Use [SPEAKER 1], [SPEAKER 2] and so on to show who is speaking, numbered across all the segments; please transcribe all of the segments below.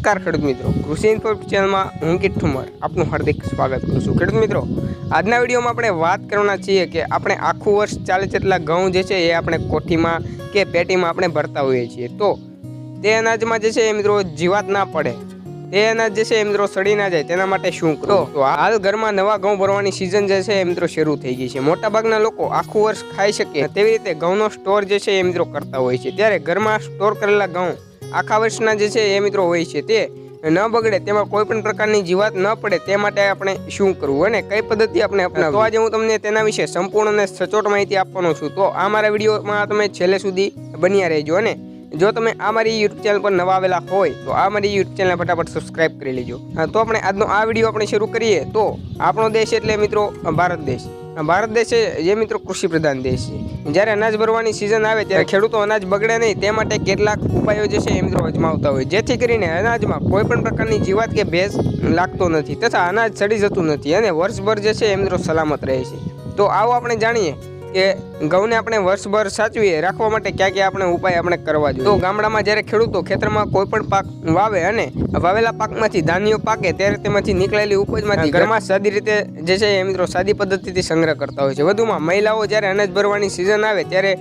[SPEAKER 1] નમસ્કાર ખેડૂત મિત્રો. કૃષિ ઇન્ફો ચેનલમાં હું કિટ આપનું હાર્દિક સ્વાગત કરું છું. ખેડૂત મિત્રો, આજના વિડીયોમાં આપણે વાત કરવાના છીએ કે આપણે આખું વર્ષ ચાલે જેટલા ઘઉં જે છે એ આપણે કોઠીમાં કે પેટીમાં આપણે ભરતા હોઈએ છીએ. તો તે અનાજમાં જે છે એ મિત્રો જીવાત ના પડે. તે અનાજ જે છે એ મિત્રો સડી ના જાય. તેના માટે શું કરો? તો હાલ ઘરમાં નવા ઘઉં ભરવાની સિઝન જે છે એ મિત્રો શરૂ થઈ ગઈ છે. મોટાભાગના લોકો આખું વર્ષ ખાઈ શકે. તેવી રીતે ઘઉંનો સ્ટોર જે છે એ મિત્રો કરતા હોય છે. ત્યારે ઘરમાં સ્ટોર કરેલા ઘઉં આખા વર્ષના જે છે એ મિત્રો હોય છે તે ન બગડે, તેમાં કોઈ પણ પ્રકારની જીવાત ન પડે, તે માટે આપણે શું કરવું અને કઈ પદ્ધતિ આપણે અપનાવવી? તો આજે હું તમને તેના વિશે સંપૂર્ણ અને સચોટ માહિતી આપવાનો છું. તો આ મારા વિડીયોમાં તમે છેલ્લે સુધી બન્યા રહેજો અને જો તમે આ મારી યુટ્યુબ ચેનલ પર નવા આવેલા હોય, તો આ મારી યુટ્યુબ ચેનલને ફટાફટ સબસ્ક્રાઇબ કરી લેજો. તો આપણે આજનો આ વીડિયો આપણે શરૂ કરીએ. તો આપણો દેશ એટલે મિત્રો ભારત દેશ. ભારત દેશ જે મિત્રો કૃષિ પ્રધાન દેશ છે. જ્યારે અનાજ ભરવાની સિઝન આવે ત્યારે ખેડૂતો અનાજ બગડે નહીં, તે માટે કેટલાક ઉપાયો જે છે એ મિત્રો અજમાવતા હોય જેથી કરીને અનાજમાં કોઈ પણ પ્રકારની જીવાત કે ભેજ લાગતો નથી તથા અનાજ સડી જતું નથી અને વર્ષભર જે છે એ મિત્રો સલામત રહે છે. તો આવો આપણે જાણીએ કે ઘઉંને આપણે વર્ષભર સાચવીએ રાખવા માટે ક્યાં ક્યાં આપણે ઉપાય આપણે કરવા જોઈએ. તો ગામડામાં જ્યારે ખેડૂતો ખેતરમાં કોઈ પણ પાક વાવે અને વાવેલા પાકમાંથી ધાન્યો પાકે ત્યારે તેમાંથી નીકળેલી ઉપજમાંથી ઘરમાં સાદી રીતે જે છે એ મિત્રો સાદી પદ્ધતિથી સંગ્રહ કરતા હોય છે. વધુમાં મહિલાઓ જ્યારે અનાજ ભરવાની સિઝન આવે ત્યારે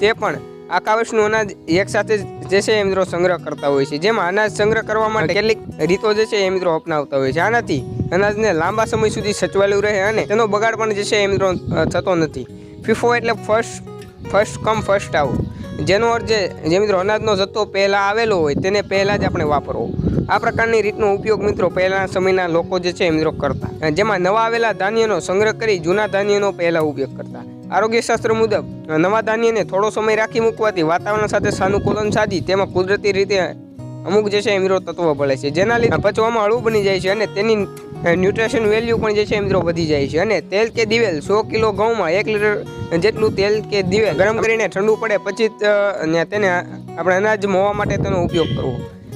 [SPEAKER 1] તે પણ આખા વર્ષનું અનાજ એકસાથે જે છે એ મિત્રો સંગ્રહ કરતા હોય છે. જેમાં અનાજ સંગ્રહ કરવા માટે કેટલીક રીતો જે છે એ મિત્રો અપનાવતા હોય છે. આનાથી અનાજને લાંબા સમય સુધી સચવાયેલું રહે અને તેનો બગાડ પણ જે છે એ મિત્રો થતો નથી. ફીફો એટલે ફર્સ્ટ ફર્સ્ટ કમ ફર્સ્ટ આવ જેનો અર્થ જે જે મિત્રો અનાજનો જથ્થો પહેલાં આવેલો હોય, તેને પહેલાં જ આપણે વાપરવો આ પ્રકારની રીતનો ઉપયોગ મિત્રો પહેલાંના સમયના લોકો જે છે એ મિત્રો કરતા. જેમાં નવા આવેલા ધાન્યનો સંગ્રહ કરી જૂના ધાન્યનો પહેલાં ઉપયોગ કરતા. આરોગ્યશાસ્ત્ર મુજબ, નવા ધાન્યને થોડો સમય રાખી મૂકવાથી વાતાવરણ સાથે સાનુકૂલન સાધી, તેમાં કુદરતી રીતે અમુક જે છે એ મિત્રો તત્વો ભળે છે. જેના લીધે પચવામાં હળવું બની જાય છે અને તેની ન્યુટ્રિશન વેલ્યુ પણ જે છે મિત્રો વધી જાય છે. અને તેલ કે દિવેલ સો કિલો ઘઉંમાં એક લીટર જેટલું તેલ કે દિવેલ ગરમ કરીને ઠંડુ પડે પછી તેને આપણે અનાજ મોવા માટે તેનો ઉપયોગ કરવો.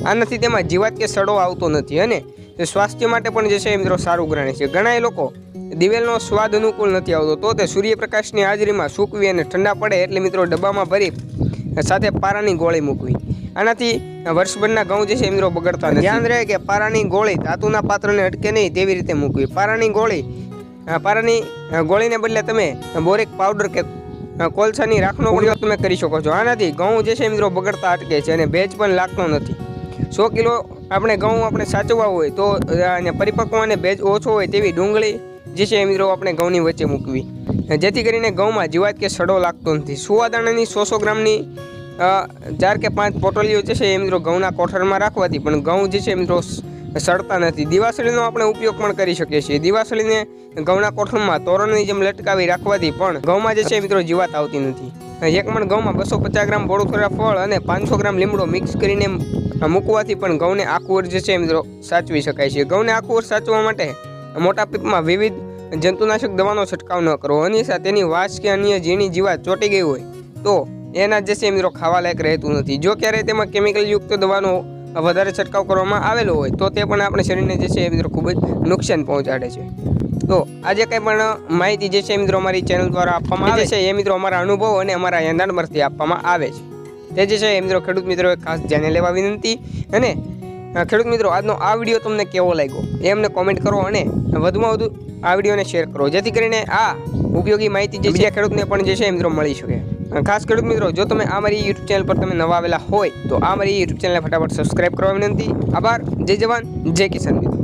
[SPEAKER 1] આનાથી તેમાં જીવાત કે સડો આવતો નથી અને સ્વાસ્થ્ય માટે પણ જે છે મિત્રો સારું ગણાય છે. ઘણા લોકો દિવેલનો સ્વાદ અનુકૂળ નથી આવતો તો તે સૂર્યપ્રકાશની હાજરીમાં સૂકવી અને ઠંડા પડે એટલે મિત્રો ડબ્બામાં ભરી સાથે પારાની ગોળી મૂકવી. આનાથી વર્ષભરના ઘઉં જે છે એ મિત્રો બગડતા નથી. ધ્યાન રહે કે પારાની ગોળી ધાતુના પાત્રને અટકે નહીં તેવી રીતે મૂકવી. પારાની ગોળી પારાની ગોળીને બદલે તમે બોરિક પાવડર કે કોલસાની રાખનો ઉપયોગ તમે કરી શકો છો. આનાથી ઘઉં જે છે મિત્રો બગડતા અટકે છે અને ભેજ પણ લાગતો નથી. સો કિલો આપણે ઘઉં આપણે સાચવવા હોય તો પરિપક્વ અને ભેજ ઓછો હોય તેવી ડુંગળી જે છે મિત્રો આપણે ઘઉંની વચ્ચે મૂકવી. જેથી કરીને ઘઉંમાં જીવાત કે સડો લાગતો નથી. સુવાદાણાની સો સો ગ્રામની ચાર કે પાંચ પોટલીઓ જે છે એ મિત્રો ઘઉંના કોઠરમાં રાખવાથી, પણ ઘઉં જે છે મિત્રો સડતા નથી. દિવાસળીનો આપણે ઉપયોગ પણ કરી શકીએ છીએ. દિવાસળીને ઘઉંના કોઠરમાં તોરણની જેમ લટકાવી રાખવાથી પણ ઘઉંમાં જે છે મિત્રો જીવાત આવતી નથી. એક મણ ઘઉંમાં બસો પચાસ ગ્રામ બોળુથોરા ફળ અને પાંચસો ગ્રામ લીમડો મિક્સ કરીને મૂકવાથી પણ ઘઉંને આખું જે છે મિત્રો સાચવી શકાય છે. ઘઉંને આખું સાચવવા માટે મોટા પીપમાં વિવિધ જંતુનાશક દવાનો છંટકાવ ન કરવો અન્યથા તેની વાસ કે અન્ય ઝીણી જીવાત ચોંટી ગઈ હોય તો એના જે છે એ મિત્રો ખાવા લાયક રહેતું નથી. જો ક્યારેય તેમાં કેમિકલ યુક્ત દવાનો વધારે છંટકાવ કરવામાં આવેલો હોય તો તે પણ આપણે શરીરને જે છે એ મિત્રો ખૂબ જ નુકસાન પહોંચાડે છે. તો આજે કંઈ પણ માહિતી જે છે મિત્રો અમારી ચેનલ દ્વારા આપવામાં આવે છે એ મિત્રો અમારા અનુભવ અને અમારા યંદાણ પરથી આપવામાં આવે છે. તે જે છે એ મિત્રો ખેડૂત મિત્રોએ ખાસ ધ્યાને લેવા વિનંતી અને ખેડૂત મિત્રો આજનો આ વીડિયો તમને કેવો લાગ્યો? એ અમને કોમેન્ટ કરો અને વધુમાં વધુ આ વિડીયોને શેર કરો જેથી કરીને આ ઉપયોગી માહિતી જે છે ખેડૂતને પણ જે છે એ મિત્રો મળી શકે. ખાસ ખેડૂત મિત્રો, જો તમે આ મારી યુટ્યુબ ચેનલ પર તમે નવા આવેલા હોય, તો આ મારી યુટ્યુબ ચેનલને ફટાફટ સબસ્ક્રાઇબ કરવા વિનંતી. આભાર. જય જવાન. જય કિસાન મિત્રો.